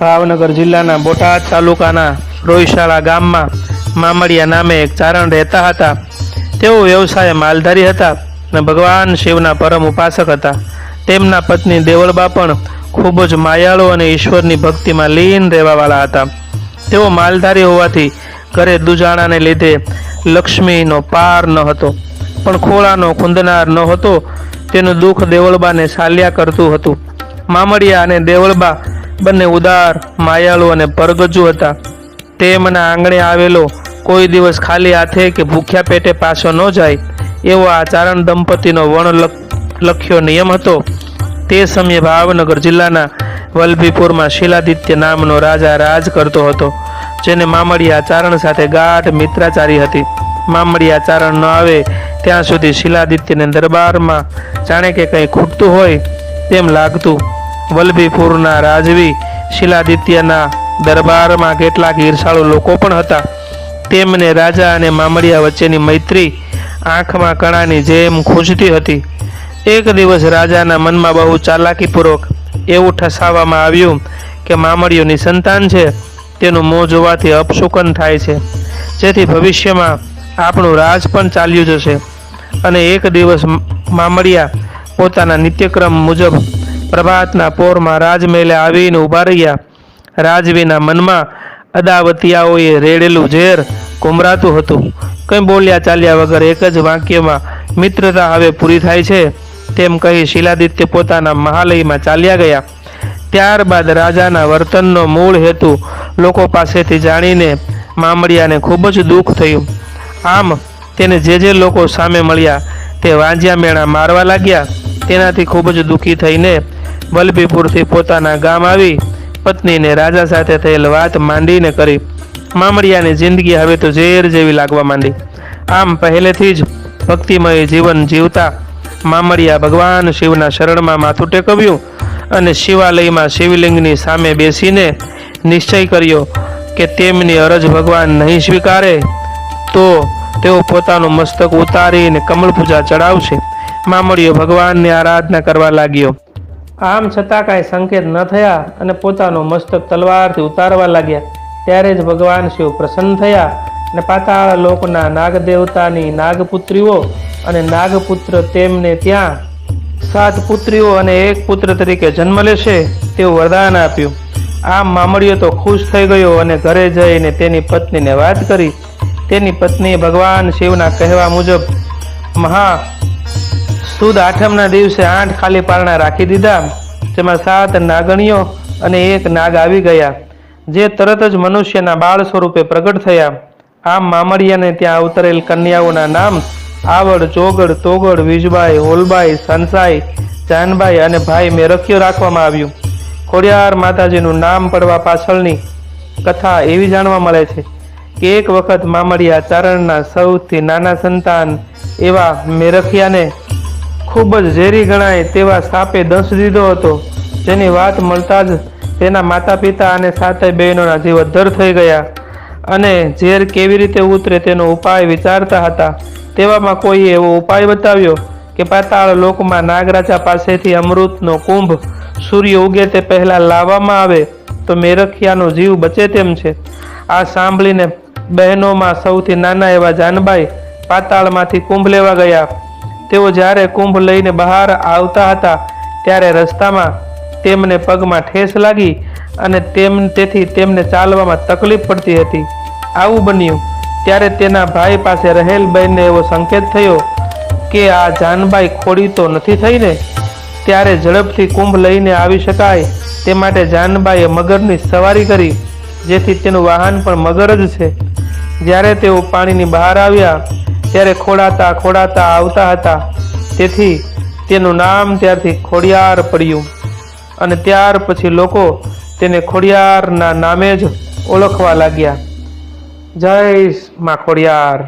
ભાવનગર જિલ્લાના બોટાદ તાલુકાના રોઈશાળા ગામમાં મામડિયા નામે એક ચારણ રહેતા હતા. તેઓ વ્યવસાય માલધારી હતા અને ભગવાન શિવના પરમ ઉપાસક હતા. તેમના પત્ની દેવળબા પણ ખૂબ જ માયાળુ અને ઈશ્વરની ભક્તિમાં લીન રહેવાવાળા હતા. તેઓ માલધારી હોવાથી ઘરે દુજાણાને લીધે લક્ષ્મીનો પાર ન હતો. પણ ખોળાનો કુંદનાર ન હતો. તેનું દુઃખ દેવળબાને સાલ્યા કરતું હતું. મામડિયા અને દેવળબા બંને ઉદાર, માયાળુ અને પરગજુ હતા. તે મને આંગણે આવેલો, કોઈ દિવસ ખાલી હાથે કે ભૂખ્યા પેટે પાછો ન જાય, એવો આ ચારણ દંપતીનો વણ લખ્યો નિયમ હતો. તે સમયે ભાવનગર જિલ્લાના વલભીપુરમાં શિલાદિત્ય નામનો રાજા રાજ કરતો હતો, જેને મામડિયા ચારણ સાથે ગાઢ મિત્રાચારી હતી. મામડિયા ચારણ ન આવે, ત્યાં સુધી શિલાદિત્યને દરબારમાં જાણે કે કંઈ ખૂટતું હોય તેમ લાગતું. વલભીપુરના રાજવી શિલાદિત્યના દરબારમાં કેટલાક ઈર્ષાળુ લોકો પણ હતા. તેમને રાજા અને મામડિયા વચ્ચેની મૈત્રી આંખમાં કણાની જેમ ખૂંચતી હતી. એક દિવસ રાજાના મનમાં બહુ ચાલાકીપૂર્વક એવું ઠસાવવામાં આવ્યું કે મામડીઓની સંતાન છે, તેનું મોં જોવાથી અપશુકન થાય છે. જેથી ભવિષ્યમાં આપણું રાજ પણ ચાલ્યું જશે. અને એક દિવસ મામડિયા પોતાના નિત્યક્રમ મુજબ પ્રભાતના પોરમાં રાજમહેલે આવીને ઊભા રહ્યા. રાજવીના મનમાં અદાવતિયાઓએ રેડેલું ઝેર કુમરાતું હતું. કંઈ બોલ્યા ચાલ્યા વગર એક જ વાક્યમાં, મિત્રતા હવે પૂરી થાય છે. તેમ કહી શિલાદિત્ય પોતાના મહાલયમાં ચાલ્યા ગયા. ત્યારબાદ રાજાના વર્તનનો મૂળ હેતુ લોકો પાસેથી જાણીને મામડિયાને ખૂબ જ દુઃખ થયું. આમ, તેને જે જે લોકો સામે મળ્યા, તે વાંજ્યા મેણા મારવા લાગ્યા. તેનાથી ખૂબ જ દુઃખી થઈને વલભીપુરથી પોતાના ગામ આવી પત્નીને રાજા સાથે થયેલ વાત માંડીને કરી. મામડિયાની જિંદગી હવે તો ઝેર જેવી લાગવા માંડી. આમ પહેલેથી જ ભક્તિમય જીવન જીવતા મામડિયા ભગવાન શિવના શરણમાં માથું ટેકવ્યું અને શિવાલયમાં શિવલિંગની સામે બેસીને નિશ્ચય કર્યો કે તેમની અરજ ભગવાન નહીં સ્વીકારે તો તેઓ પોતાનું મસ્તક ઉતારીને કમળ પૂજા ચડાવશે. મામડિયો ભગવાનની આરાધના કરવા લાગ્યો. આમ છતાં કાંઈ સંકેત ન થયા અને પોતાનો મસ્તક તલવારથી ઉતારવા લાગ્યા. ત્યારે જ ભગવાન શિવ પ્રસન્ન થયા અને પાતાળ લોકના નાગદેવતાની નાગપુત્રીઓ અને નાગપુત્ર તેમને ત્યાં સાત પુત્રીઓ અને એક પુત્ર તરીકે જન્મ લેશે તેવું વરદાન આપ્યું. આમ મામડીઓ તો ખુશ થઈ ગયો અને ઘરે જઈને તેની પત્નીને વાત કરી. તેની પત્નીએ ભગવાન શિવના કહેવા મુજબ, મહા સુદ આઠમના દિવસે આઠ ખાલી પારણા રાખી દીધા. જેમાં સાત નાગણીઓ અને એક નાગ આવી ગયા, જે તરત જ મનુષ્યના બાળ સ્વરૂપે પ્રગટ થયા. આમ મામડિયાને ત્યાં અવતરેલ કન્યાઓના નામ આવડ, ચોગડ, તોગડ, વીજબાઈ, હોલબાઈ, સંસાઈ, જાનબાઈ અને ભાઈ મેરખ્યો રાખવામાં આવ્યું. ખોડિયાર માતાજીનું નામ પડવા પાછળની કથા એવી જાણવા મળે છે કે એક વખત મામડિયા ચારણના સૌથી નાના સંતાન એવા મેરખિયાને ખૂબ જ ઝેરી ગણાય તેવા સાપે દંશ દીધો હતો. જેની વાત મળતા જ તેના માતા પિતા અને સાતે બહેનોના જીવ અદ્ધર થઈ ગયા અને ઝેર કેવી રીતે ઉતરે તેનો ઉપાય વિચારતા હતા. તેવામાં કોઈએ એવો ઉપાય બતાવ્યો કે પાતાળ લોકમાં નાગરાજા પાસેથી અમૃતનો કુંભ સૂર્ય ઉગે તે પહેલાં લાવવામાં આવે તો મેરખિયાનો જીવ બચે તેમ છે. આ સાંભળીને બહેનોમાં સૌથી નાના એવા જાનબાઈ પાતાળમાંથી કુંભ લેવા ગયા. તેઓ જ્યારે કુંભ લઈને બહાર આવતા હતા, ત્યારે રસ્તામાં તેમને પગમાં ઠેસ લાગી અને તેમ, તેથી તેમને ચાલવામાં તકલીફ પડતી હતી. આવું બન્યું. ત્યારે તેના ભાઈ પાસે રહેલ બહેનને એવો સંકેત થયો કે, આ જાનબાઈ ખોડી તો નથી થઈને? ત્યારે ઝડપથી કુંભ લઈને આવી શકાય. તે માટે જાનબાઈએ મગરની સવારી કરી, જેથી તેનું વાહન પણ મગર જ છે. જ્યારે તેઓ પાણીની બહાર આવ્યા ત્યારે ખોડાતા ખોડાતા આવતા હતા. તેથી તેનું નામ ત્યારથી ખોડિયાર પડ્યું અને ત્યાર પછી લોકો તેને ખોડિયારના નામે જ ઓળખવા લાગ્યા. જય મા ખોડિયાર.